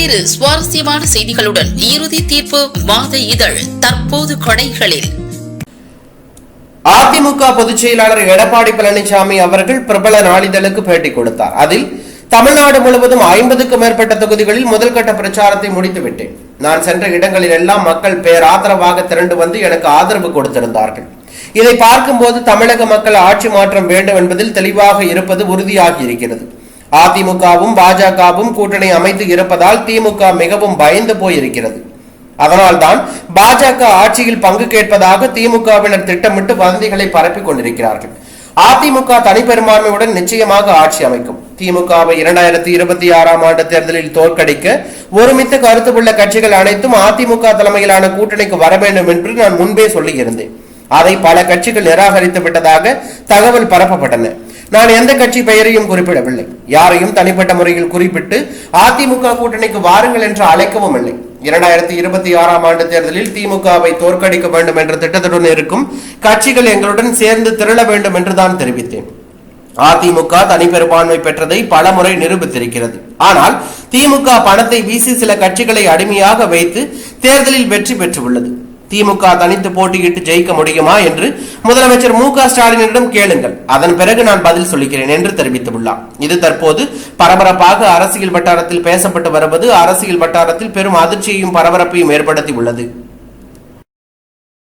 பல்வேறு சுவாரஸ்யமான செய்திகளுடன் இறுதி தீர்ப்பு மாத இதழ் தற்போது கடைகளில். அதிமுக பொதுச் செயலாளர் எடப்பாடி பழனிசாமி அவர்கள் பிரபல நாளிதழுக்கு பேட்டி கொடுத்தார். அதில் தமிழ்நாடு முழுவதும் ஐம்பதுக்கும் மேற்பட்ட தொகுதிகளில் முதல்கட்ட பிரச்சாரத்தை முடித்துவிட்டேன். நான் சென்ற இடங்களில் எல்லாம் மக்கள் பேராதரவாக திரண்டு வந்து எனக்கு ஆதரவு கொடுத்திருந்தார்கள். இதை பார்க்கும்போது தமிழக மக்கள் ஆட்சி மாற்றம் வேண்டும் என்பதில் தெளிவாக இருப்பது உறுதியாகி இருக்கிறது. அதிமுகவும் பாஜகவும் கூட்டணி அமைத்து இருப்பதால் திமுக மிகவும் பயந்து போயிருக்கிறது. அதனால்தான் பாஜக ஆட்சியில் பங்கு கேட்பதாக திமுகவினர் திட்டமிட்டு வதந்திகளை பரப்பிக் கொண்டிருக்கிறார்கள். அதிமுக தனிப்பெரும்பான்மையுடன் நிச்சயமாக ஆட்சி அமைக்கும். திமுகவை இரண்டாயிரத்தி இருபத்தி ஆறாம் ஆண்டு தேர்தலில் தோற்கடிக்க ஒருமித்த கருத்து உள்ள கட்சிகள் அனைத்தும் அதிமுக தலைமையிலான கூட்டணிக்கு வர வேண்டும் என்று நான் முன்பே சொல்லியிருந்தேன். அதை பல கட்சிகள் நிராகரித்து விட்டதாக தகவல் பரப்பப்பட்டன. நான் எந்த கட்சி பெயரையும் குறிப்பிடவில்லை. யாரையும் தனிப்பட்ட முறையில் குறிப்பிட்டு அதிமுக கூட்டணிக்கு வாருங்கள் என்று அழைக்கவும் இல்லை. இரண்டாயிரத்தி இருபத்தி ஆறாம் ஆண்டு தேர்தலில் திமுகவை தோற்கடிக்க வேண்டும் என்ற திட்டத்துடன் இருக்கும் கட்சிகள் எங்களுடன் சேர்ந்து திரள வேண்டும் என்று தான் தெரிவித்தேன். அதிமுக தனிப்பெரும்பான்மை பெற்றதை பல முறை நிரூபித்திருக்கிறது. ஆனால் திமுக பணத்தை வீசி சில கட்சிகளை அடிமையாக வைத்து தேர்தலில் வெற்றி பெற்றுள்ளது. திமுக தனித்து போட்டியிட்டு ஜெயிக்க முடியுமா என்று முதலமைச்சர் மு க ஸ்டாலினிடம் கேளுங்கள். அதன் பிறகு நான் பதில் சொல்லிக்கிறேன் என்று தெரிவித்துள்ளார். இது தற்போது பரபரப்பாக அரசியல் வட்டாரத்தில் பேசப்பட்டு வருவது அரசியல் வட்டாரத்தில் பெரும் அதிர்ச்சியையும் பரபரப்பையும் ஏற்படுத்தி உள்ளது